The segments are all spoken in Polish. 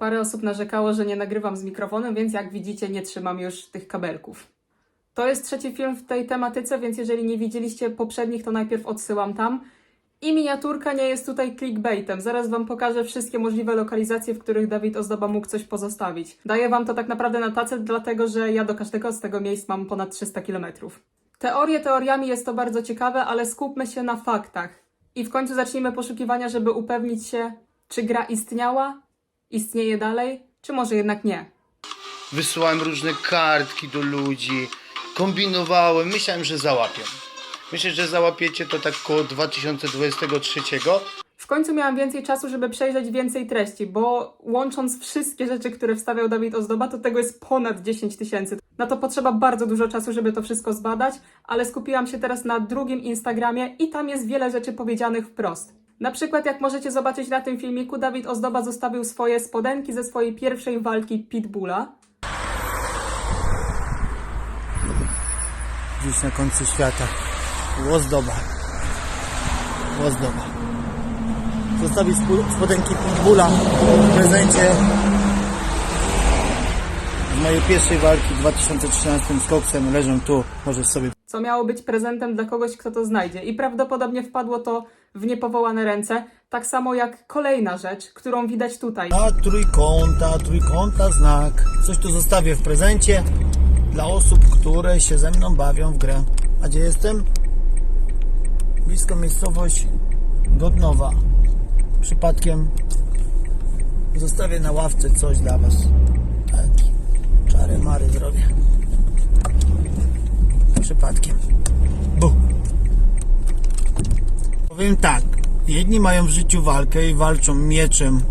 Parę osób narzekało, że nie nagrywam z mikrofonem, więc jak widzicie, nie trzymam już tych kabelków. To jest trzeci film w tej tematyce, więc jeżeli nie widzieliście poprzednich, to najpierw odsyłam tam. I miniaturka nie jest tutaj clickbaitem. Zaraz wam pokażę wszystkie możliwe lokalizacje, w których Dawid Ozdoba mógł coś pozostawić. Daję wam to tak naprawdę na tacę, dlatego że ja do każdego z tego miejsc mam ponad 300 kilometrów. Teorie teoriami jest to bardzo ciekawe, ale skupmy się na faktach. I w końcu zacznijmy poszukiwania, żeby upewnić się, czy gra istniała, istnieje dalej, czy może jednak nie. Wysyłałem różne kartki do ludzi, kombinowałem, myślałem, że załapię. Myślę, że załapiecie to tak koło 2023. W końcu miałam więcej czasu, żeby przejrzeć więcej treści, bo łącząc wszystkie rzeczy, które wstawiał Dawid Ozdoba, to tego jest ponad 10 tysięcy. Na to potrzeba bardzo dużo czasu, żeby to wszystko zbadać, ale skupiłam się teraz na drugim Instagramie i tam jest wiele rzeczy powiedzianych wprost. Na przykład, jak możecie zobaczyć na tym filmiku, Dawid Ozdoba zostawił swoje spodenki ze swojej pierwszej walki Pitbulla. gdzieś na końcu świata. Łozdoba. Zostawić spu- spodenki Pitbulla w prezencie z mojej pierwszej walki w 2013 z Koksem. Leżą tu, możesz sobie co miało być prezentem dla kogoś, kto to znajdzie. I prawdopodobnie wpadło to w niepowołane ręce, tak samo jak kolejna rzecz, którą widać tutaj. A trójkąta, trójkąta znak. Coś tu zostawię w prezencie dla osób, które się ze mną bawią w grę. A gdzie jestem? Blisko miejscowość Godnowa. Przypadkiem zostawię na ławce coś dla Was. Taki czary mary zrobię. Przypadkiem. Bu. Powiem tak. Jedni mają w życiu walkę i walczą mieczem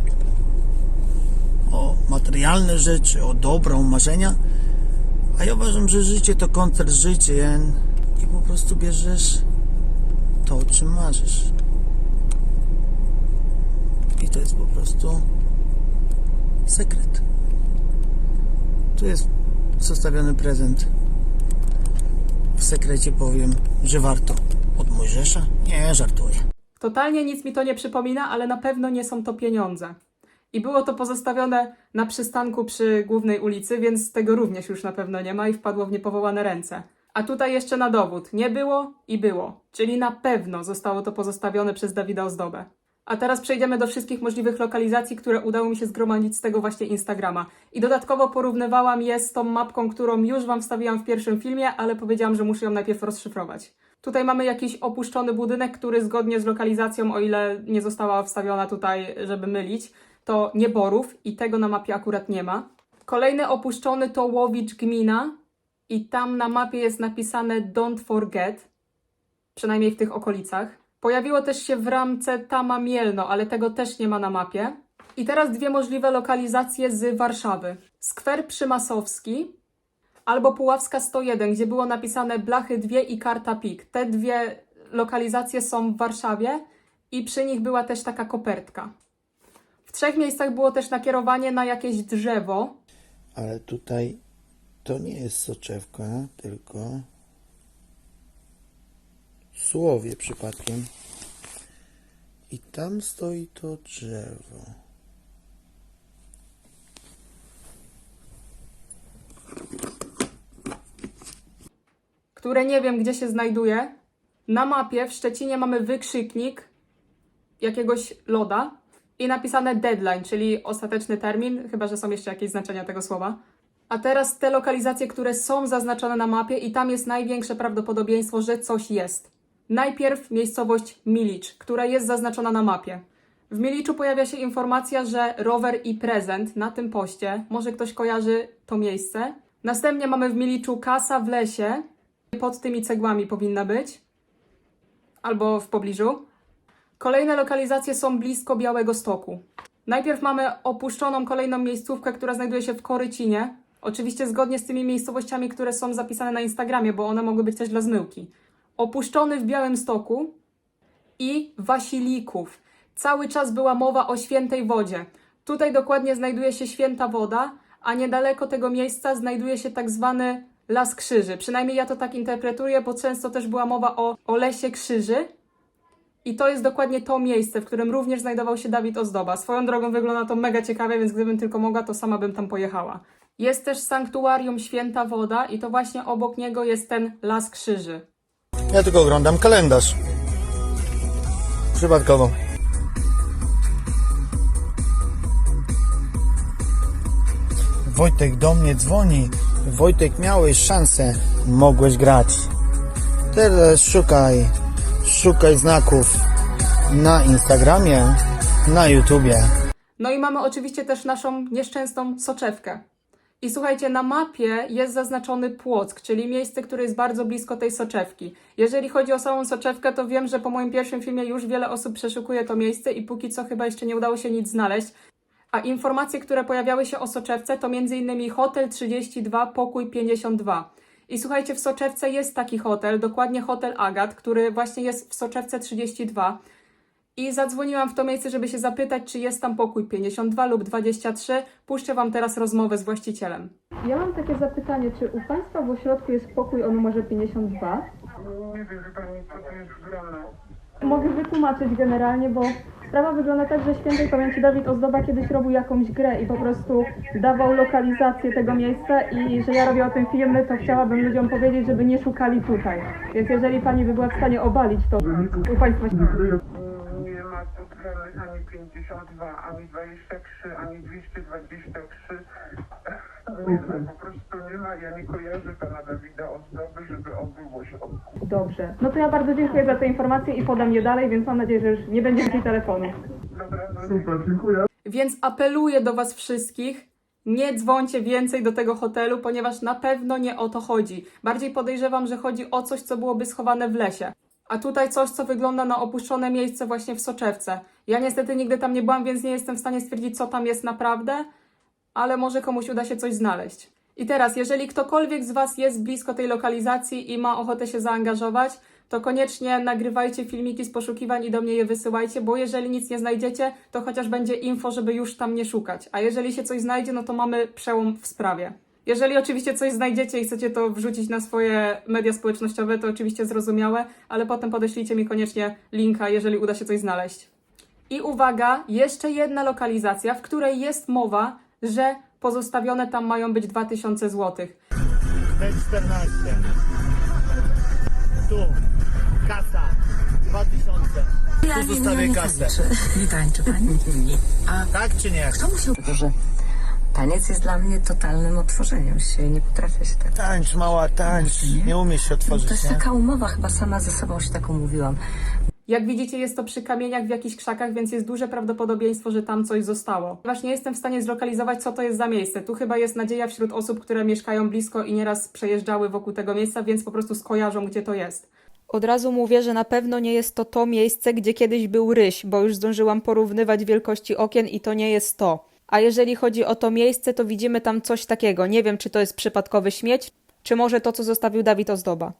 o materialne rzeczy, o dobro, marzenia. A ja uważam, że życie to koncert życiem i po prostu bierzesz to, o czym marzysz. I to jest po prostu sekret. Tu jest zostawiony prezent. W sekrecie powiem, że warto. Mojżesza? Nie, żartuję. Totalnie nic mi to nie przypomina, ale na pewno nie są to pieniądze. I było to pozostawione na przystanku przy głównej ulicy, więc tego również już na pewno nie ma i wpadło w niepowołane ręce. A tutaj jeszcze na dowód. Nie było i było. Czyli na pewno zostało to pozostawione przez Dawida Ozdobę. A teraz przejdziemy do wszystkich możliwych lokalizacji, które udało mi się zgromadzić z tego właśnie Instagrama. I dodatkowo porównywałam je z tą mapką, którą już Wam wstawiłam w pierwszym filmie, ale powiedziałam, że muszę ją najpierw rozszyfrować. Tutaj mamy jakiś opuszczony budynek, który zgodnie z lokalizacją, o ile nie została wstawiona tutaj, żeby mylić, to nie Borów i tego na mapie akurat nie ma. Kolejny opuszczony to Łowicz Gmina i tam na mapie jest napisane Don't Forget, przynajmniej w tych okolicach. Pojawiło też się w ramce Tama Mielno, ale tego też nie ma na mapie. I teraz dwie możliwe lokalizacje z Warszawy. Skwer Przymasowski albo Puławska 101, gdzie było napisane Blachy 2 i Karta Pik. Te dwie lokalizacje są w Warszawie i przy nich była też taka kopertka. W trzech miejscach było też nakierowanie na jakieś drzewo. Ale tutaj to nie jest soczewka, tylko słowie przypadkiem. I tam stoi to drzewo. Które nie wiem gdzie się znajduje. Na mapie w Szczecinie mamy wykrzyknik jakiegoś loda i napisane deadline, czyli ostateczny termin, chyba że są jeszcze jakieś znaczenia tego słowa. A teraz te lokalizacje, które są zaznaczone na mapie i tam jest największe prawdopodobieństwo, że coś jest. Najpierw miejscowość Milicz, która jest zaznaczona na mapie. W Miliczu pojawia się informacja, że rower i prezent na tym poście. Może ktoś kojarzy to miejsce. Następnie mamy w Miliczu kasa w lesie, pod tymi cegłami powinna być, albo w pobliżu. Kolejne lokalizacje są blisko Białego Stoku. Najpierw mamy opuszczoną kolejną miejscówkę, która znajduje się w Korycinie. Oczywiście zgodnie z tymi miejscowościami, które są zapisane na Instagramie, bo one mogły być też dla zmyłki. Opuszczony w Białym Stoku i Wasilików. Cały czas była mowa o świętej wodzie. Tutaj dokładnie znajduje się święta woda, a niedaleko tego miejsca znajduje się tak zwany Las Krzyży. Przynajmniej ja to tak interpretuję, bo często też była mowa o, o lesie krzyży. I to jest dokładnie to miejsce, w którym również znajdował się Dawid Ozdoba. Swoją drogą wygląda to mega ciekawie, więc gdybym tylko mogła, to sama bym tam pojechała. Jest też sanktuarium Święta Woda i to właśnie obok niego jest ten Las Krzyży. Ja tylko oglądam kalendarz. Przypadkowo. Wojtek do mnie dzwoni. Wojtek, miałeś szansę, mogłeś grać. Teraz szukaj, szukaj znaków na Instagramie, na YouTubie. No i mamy oczywiście też naszą nieszczęsną soczewkę. I słuchajcie, na mapie jest zaznaczony Płock, czyli miejsce, które jest bardzo blisko tej soczewki. Jeżeli chodzi o samą soczewkę, to wiem, że po moim pierwszym filmie już wiele osób przeszukuje to miejsce i póki co chyba jeszcze nie udało się nic znaleźć. A informacje, które pojawiały się o soczewce, to m.in. hotel 32, pokój 52. I słuchajcie, w soczewce jest taki hotel, dokładnie hotel Agat, który właśnie jest w soczewce 32. I zadzwoniłam w to miejsce, żeby się zapytać, czy jest tam pokój 52 lub 23. Puszczę Wam teraz rozmowę z właścicielem. Ja mam takie zapytanie, czy u Państwa w ośrodku jest pokój o numerze 52? Nie wiem, wie pani, co to jest grane. Mogę wytłumaczyć generalnie, bo sprawa wygląda tak, że świętej pamięci Dawid Ozdoba kiedyś robił jakąś grę i po prostu dawał lokalizację tego miejsca i że ja robię o tym filmy, to chciałabym ludziom powiedzieć, żeby nie szukali tutaj. Więc jeżeli Pani by była w stanie obalić to u Państwa... Nie ani 52, ani 23, ani 223. Nie wiem, po prostu nie ma, ja nie kojarzę pana Dawida Ozdoby, żeby on był w ośrodku. Dobrze. No to ja bardzo dziękuję za te informacje i podam je dalej, więc mam nadzieję, że już nie będzie więcej telefonu. Dobra, no super, dziękuję. Więc apeluję do Was wszystkich, nie dzwońcie więcej do tego hotelu, ponieważ na pewno nie o to chodzi. Bardziej podejrzewam, że chodzi o coś, co byłoby schowane w lesie. A tutaj coś, co wygląda na opuszczone miejsce właśnie w soczewce. Ja niestety nigdy tam nie byłam, więc nie jestem w stanie stwierdzić, co tam jest naprawdę, ale może komuś uda się coś znaleźć. I teraz, jeżeli ktokolwiek z Was jest blisko tej lokalizacji i ma ochotę się zaangażować, to koniecznie nagrywajcie filmiki z poszukiwań i do mnie je wysyłajcie, bo jeżeli nic nie znajdziecie, to chociaż będzie info, żeby już tam nie szukać. A jeżeli się coś znajdzie, no to mamy przełom w sprawie. Jeżeli oczywiście coś znajdziecie i chcecie to wrzucić na swoje media społecznościowe, to oczywiście zrozumiałe, ale potem podeślijcie mi koniecznie linka, jeżeli uda się coś znaleźć. I uwaga, jeszcze jedna lokalizacja, w której jest mowa, że pozostawione tam mają być 2000 zł. B14. Tu. Kasa. 2000. Ja Tu zostawię kasę. Nie tańczy pani? Nie. A Tak czy nie? kto musiał... Że taniec jest dla mnie totalnym otworzeniem się. Nie potrafię się tak... Tańcz, mała, tańcz. Nie umiesz się No to otworzyć, jest nie? taka umowa, chyba sama ze sobą się tak umówiłam. Jak widzicie, jest to przy kamieniach w jakichś krzakach, więc jest duże prawdopodobieństwo, że tam coś zostało. Ponieważ nie jestem w stanie zlokalizować, co to jest za miejsce. Tu chyba jest nadzieja wśród osób, które mieszkają blisko i nieraz przejeżdżały wokół tego miejsca, więc po prostu skojarzą, gdzie to jest. Od razu mówię, że na pewno nie jest to to miejsce, gdzie kiedyś był ryś, bo już zdążyłam porównywać wielkości okien i to nie jest to. A jeżeli chodzi o to miejsce, to widzimy tam coś takiego. Nie wiem, czy to jest przypadkowy śmieć, czy może to, co zostawił Dawid Ozdoba.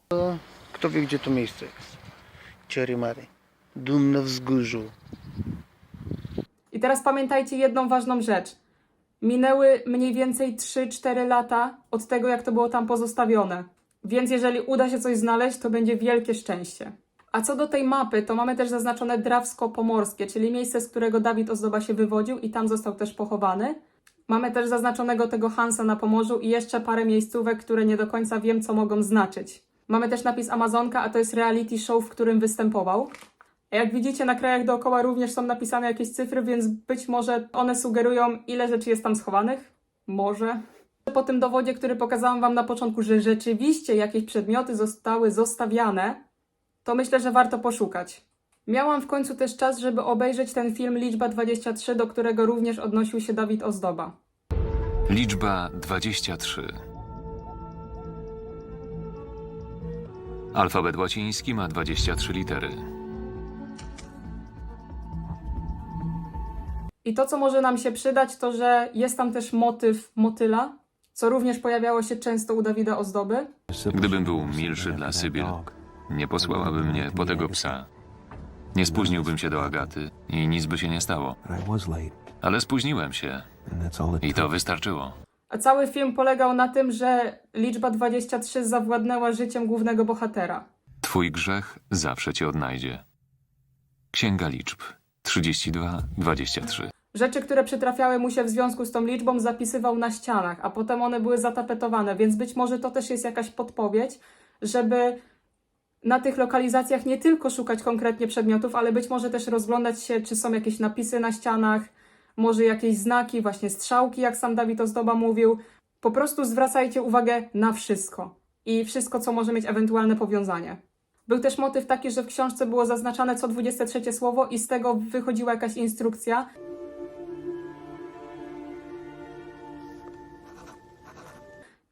Kto wie, gdzie to miejsce jest? Cherry Mary. Dum na wzgórzu. I teraz pamiętajcie jedną ważną rzecz. Minęły mniej więcej 3-4 lata od tego, jak to było tam pozostawione. Więc jeżeli uda się coś znaleźć, to będzie wielkie szczęście. A co do tej mapy, to mamy też zaznaczone Drawsko-Pomorskie, czyli miejsce, z którego Dawid Ozdoba się wywodził i tam został też pochowany. Mamy też zaznaczonego tego Hansa na Pomorzu i jeszcze parę miejscówek, które nie do końca wiem, co mogą znaczyć. Mamy też napis Amazonka, a to jest reality show, w którym występował. Jak widzicie, na krajach dookoła również są napisane jakieś cyfry, więc być może one sugerują, ile rzeczy jest tam schowanych. Może. Po tym dowodzie, który pokazałam Wam na początku, że rzeczywiście jakieś przedmioty zostały zostawiane, to myślę, że warto poszukać. Miałam w końcu też czas, żeby obejrzeć ten film Liczba 23, do którego również odnosił się Dawid Ozdoba. Liczba 23. Alfabet łaciński ma 23 litery. I to, co może nam się przydać, to że jest tam też motyw motyla, co również pojawiało się często u Dawida Ozdoby. Gdybym był milszy dla Sybil, nie posłałaby mnie po tego psa. Nie spóźniłbym się do Agaty i nic by się nie stało. Ale spóźniłem się i to wystarczyło. A cały film polegał na tym, że liczba 23 zawładnęła życiem głównego bohatera. Twój grzech zawsze cię odnajdzie. Księga liczb 32, 23. Rzeczy, które przytrafiały mu się w związku z tą liczbą, zapisywał na ścianach, a potem one były zatapetowane, więc być może to też jest jakaś podpowiedź, żeby na tych lokalizacjach nie tylko szukać konkretnie przedmiotów, ale być może też rozglądać się, czy są jakieś napisy na ścianach, może jakieś znaki, właśnie strzałki, jak sam Dawid Ozdoba mówił. Po prostu zwracajcie uwagę na wszystko i wszystko, co może mieć ewentualne powiązanie. Był też motyw taki, że w książce było zaznaczane co 23 słowo i z tego wychodziła jakaś instrukcja,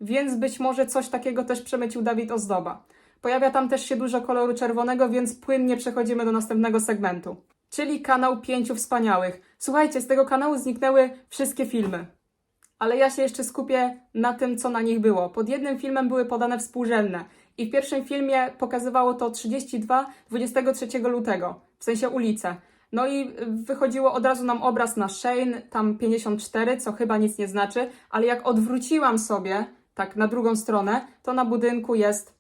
więc być może coś takiego też przemycił Dawid Ozdoba. Pojawia tam też się dużo koloru czerwonego, więc płynnie przechodzimy do następnego segmentu. Czyli kanał Pięciu Wspaniałych. Słuchajcie, z tego kanału zniknęły wszystkie filmy. Ale ja się jeszcze skupię na tym, co na nich było. Pod jednym filmem były podane współrzędne. I w pierwszym filmie pokazywało to 32 23 lutego, w sensie ulicę. No i wychodziło od razu nam obraz na Shane, tam 54, co chyba nic nie znaczy, ale jak odwróciłam sobie, tak na drugą stronę, to na budynku jest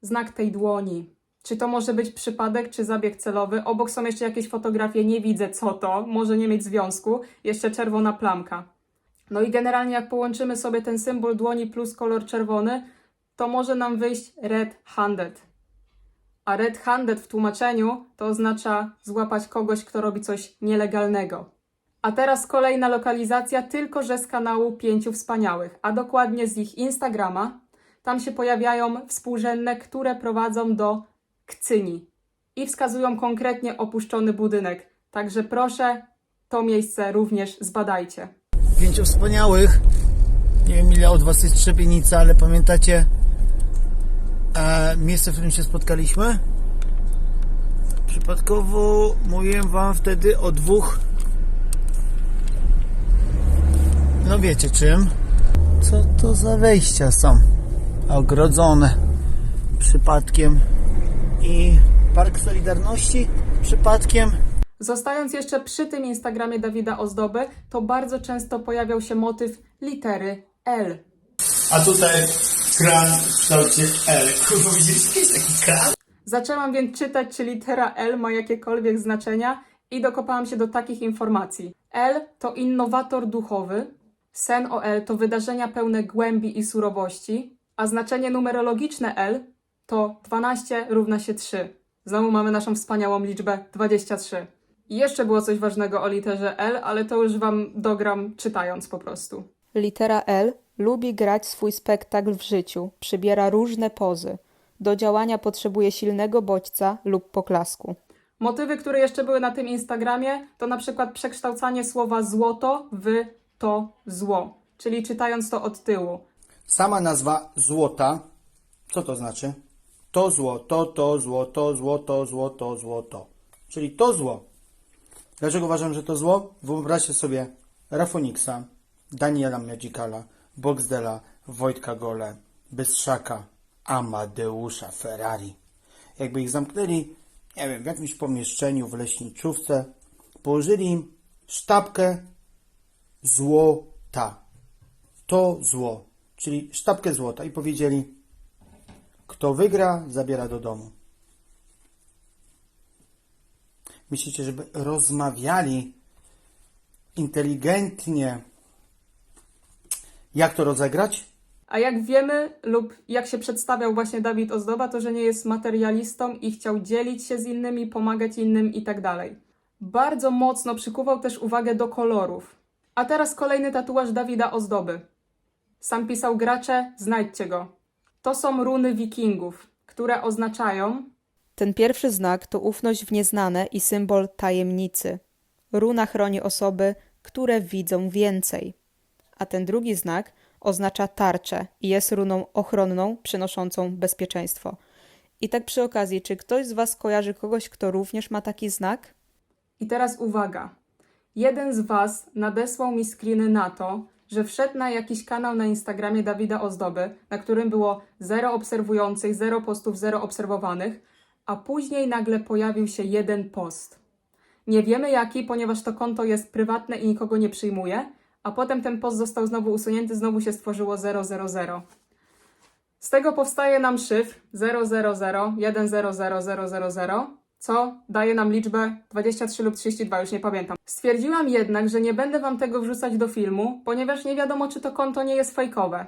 znak tej dłoni. Czy to może być przypadek, czy zabieg celowy? Obok są jeszcze jakieś fotografie, nie widzę co to, może nie mieć związku. Jeszcze czerwona plamka. No i generalnie jak połączymy sobie ten symbol dłoni plus kolor czerwony, to może nam wyjść red-handed. A red-handed w tłumaczeniu to oznacza złapać kogoś, kto robi coś nielegalnego. A teraz kolejna lokalizacja, tylko że z kanału Pięciu Wspaniałych, a dokładnie z ich Instagrama. Tam się pojawiają współrzędne, które prowadzą do Kcyni i wskazują konkretnie opuszczony budynek. Także proszę, to miejsce również zbadajcie. Pięciu wspaniałych. Nie wiem ile od Was jest Trzebienica, ale pamiętacie e, miejsce, w którym się spotkaliśmy? Przypadkowo mówiłem Wam wtedy o dwóch no wiecie czym? Co to za wejścia są? Ogrodzone przypadkiem i Park Solidarności przypadkiem Zostając jeszcze przy tym Instagramie Dawida Ozdoby, to bardzo często pojawiał się motyw litery L. A tutaj kran w kształcie L. Kurwa, widzieliście jest taki kran? Zaczęłam więc czytać, czy litera L ma jakiekolwiek znaczenia i dokopałam się do takich informacji. L to innowator duchowy, sen o L to wydarzenia pełne głębi i surowości, a znaczenie numerologiczne L to 12 równa się 3. Znowu mamy naszą wspaniałą liczbę 23. I jeszcze było coś ważnego o literze L, ale to już Wam dogram czytając po prostu. Litera L lubi grać swój spektakl w życiu, przybiera różne pozy. Do działania potrzebuje silnego bodźca lub poklasku. Motywy, które jeszcze były na tym Instagramie, to na przykład przekształcanie słowa złoto w to zło, czyli czytając to od tyłu. Sama nazwa złota, co to znaczy? To zło, to, to zło, to zło, to zło, to zło, to. Czyli to zło. Dlaczego uważam, że to zło? Wyobraźcie sobie Rafoniksa, Daniela Miadzikala, Boxdela, Wojtka Gole, Bystrzaka, Amadeusza Ferrari. Jakby ich zamknęli, nie wiem, w jakimś pomieszczeniu w leśniczówce, położyli im sztabkę złota. To zło, czyli sztabkę złota i powiedzieli, kto wygra, zabiera do domu. Myślicie, żeby rozmawiali inteligentnie, jak to rozegrać? A jak wiemy, lub jak się przedstawiał właśnie Dawid Ozdoba, to że nie jest materialistą i chciał dzielić się z innymi, pomagać innym i tak dalej. Bardzo mocno przykuwał też uwagę do kolorów. A teraz kolejny tatuaż Dawida Ozdoby. Sam pisał gracze, znajdźcie go. To są runy wikingów, które oznaczają Ten pierwszy znak to ufność w nieznane i symbol tajemnicy. Runa chroni osoby, które widzą więcej. A ten drugi znak oznacza tarczę i jest runą ochronną, przynoszącą bezpieczeństwo. I tak przy okazji, czy ktoś z Was kojarzy kogoś, kto również ma taki znak? I teraz uwaga. Jeden z Was nadesłał mi screeny na to, że wszedł na jakiś kanał na Instagramie Dawida Ozdoby, na którym było zero obserwujących, zero postów, zero obserwowanych, a później nagle pojawił się jeden post. Nie wiemy jaki, ponieważ to konto jest prywatne i nikogo nie przyjmuje, a potem ten post został znowu usunięty, znowu się stworzyło 000. Z tego powstaje nam szyfr 000 100000, co daje nam liczbę 23 lub 32, już nie pamiętam. Stwierdziłam jednak, że nie będę wam tego wrzucać do filmu, ponieważ nie wiadomo, czy to konto nie jest fejkowe.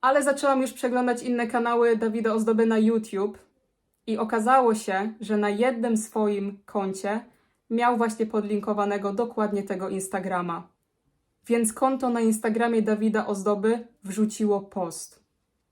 Ale zaczęłam już przeglądać inne kanały Dawida Ozdoby na YouTube i okazało się, że na jednym swoim koncie miał właśnie podlinkowanego dokładnie tego Instagrama. Więc konto na Instagramie Dawida Ozdoby wrzuciło post.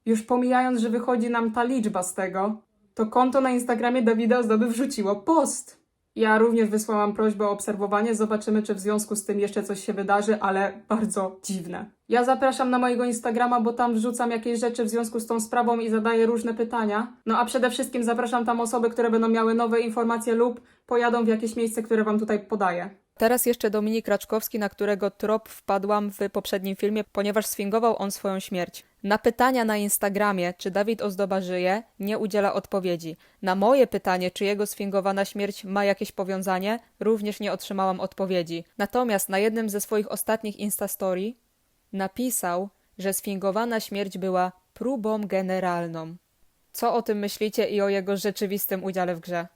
Już pomijając, że wychodzi nam ta liczba z tego, to konto na Instagramie Dawida Ozdoby wrzuciło post. Ja również wysłałam prośbę o obserwowanie, zobaczymy, czy w związku z tym jeszcze coś się wydarzy, ale bardzo dziwne. Ja zapraszam na mojego Instagrama, bo tam wrzucam jakieś rzeczy w związku z tą sprawą i zadaję różne pytania. No a przede wszystkim zapraszam tam osoby, które będą miały nowe informacje lub pojadą w jakieś miejsce, które wam tutaj podaję. Teraz jeszcze Dominik Raczkowski, na którego trop wpadłam w poprzednim filmie, ponieważ sfingował on swoją śmierć. Na pytania na Instagramie, czy Dawid Ozdoba żyje, nie udziela odpowiedzi. Na moje pytanie, czy jego sfingowana śmierć ma jakieś powiązanie, również nie otrzymałam odpowiedzi. Natomiast na jednym ze swoich ostatnich Instastory napisał, że sfingowana śmierć była próbą generalną. Co o tym myślicie i o jego rzeczywistym udziale w grze?